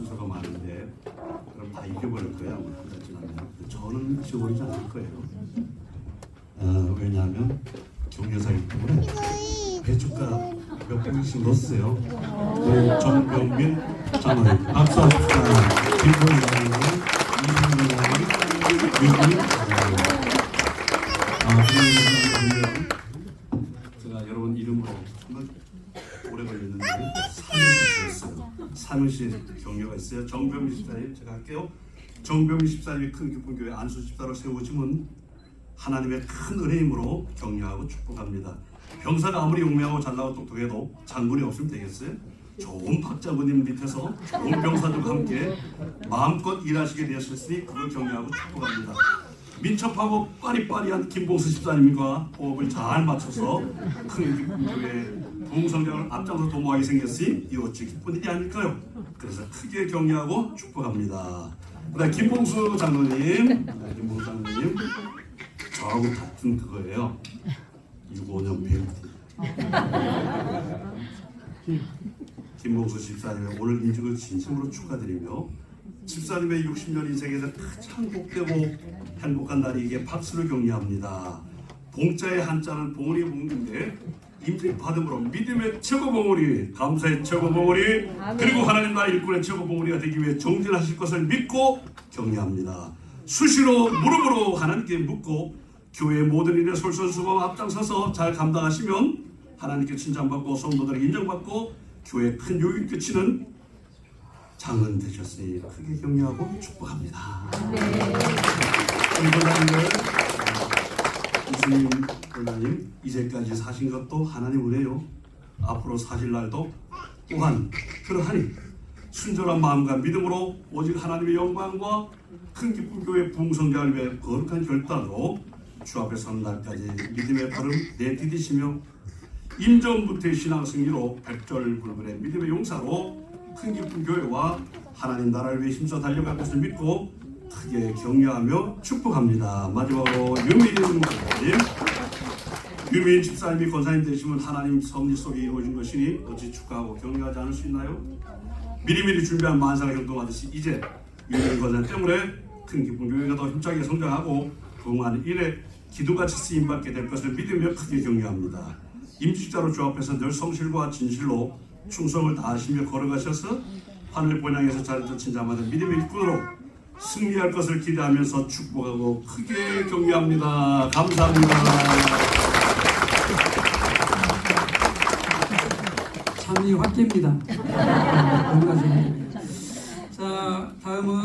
순서가 많은데 그럼 다 잊어버릴 거예요. 아마 한달 지나면. 저는 잊어버리지 않을 거예요. 어, 왜냐하면 경려사이기 때문에 배춧가 몇 봉씩 넣었어요. 그 정병민 장로님 박수. 아, 제가 여러분 이름으로 정말 오래 걸렸는데 사무실이었어요. 사무실 경려가 있어요. 정병민 집사님 제가 할게요. 정병민 집사님이 큰 기쁨교회 안수 집사로 세워지면 하나님의 큰 은혜임으로 격려하고 축복합니다. 병사가 아무리 용맹하고 잘나고 똑똑해도 장군이 없으면 되겠어요? 좋은 박자부님 밑에서 좋은 병사들과 함께 마음껏 일하시게 되었으니 그걸 격려하고 축복합니다. 민첩하고 빠리빠리한 김봉수 집사님과 호흡을 잘 맞춰서 큰 기쁨교회 부흥성장을 앞장서 도모하게 생겼으니 이 어찌 기쁜 일이 아닐까요? 그래서 크게 격려하고 축복합니다. 그다음 김봉수 장로님, 네, 김봉수 장로님 저하고 같은 그거예요. 65년 배우. 김봉수 집사님의 오늘 인직을 진심으로 축하드리며 집사님의 60년 인생에서 가장 복되고 행복한 날이기에 박수를 격려합니다. 봉자의 한자는 봉우리 봉인데 임직 받음으로 믿음의 최고 봉우리, 감사의 최고 봉우리, 그리고 하나님 나라 일꾼의 최고 봉우리가 되기 위해 정진하실 것을 믿고 격려합니다. 수시로 무릎으로 하나님께 묻고 교회의 모든 일에 솔선수범 앞장서서 잘 감당하시면 하나님께 칭찬받고 성도들에게 인정받고 교회에 큰 요익 끼치는 장은 되셨으니 크게 격려하고 축복합니다. 선교사님들 이수님 권사님 이제까지 사신 것도 하나님 은혜요. 앞으로 사실 날도 또한 그러하니 순전한 마음과 믿음으로 오직 하나님의 영광과 큰 기쁨 교회 부흥성장을 위해 거룩한 결단으로 주 앞에 서는 날까지 믿음의 걸음 내디디시며 임전부터의 신앙 승리로 백절불문의 믿음의 용사로 큰 기쁨 교회와 하나님 나라를 위해 힘써 달려갈 것을 믿고 크게 격려하며 축복합니다. 마지막으로 유민인 목사님 유민 집사님이 권사님 되시면 하나님 섭리 속에 이루어진 것이니 어찌 축하하고 격려하지 않을 수 있나요? 미리미리 준비한 만사가 형통하듯이 이제 유민 권사님 때문에 큰 기쁨 교회가 더 힘차게 성장하고 부흥하는 일에 기도같이 쓰임받게 될 것을 믿으며 크게 격려합니다. 임직자로 주 앞에서 늘 성실과 진실로 충성을 다하시며 걸어가셔서 하늘 본향에서 자리를 친자마다 믿음의 일꾼으로 승리할 것을 기대하면서 축복하고 크게 격려합니다. 감사합니다. 확개입니다. 뭔가 좀. 자, 다음은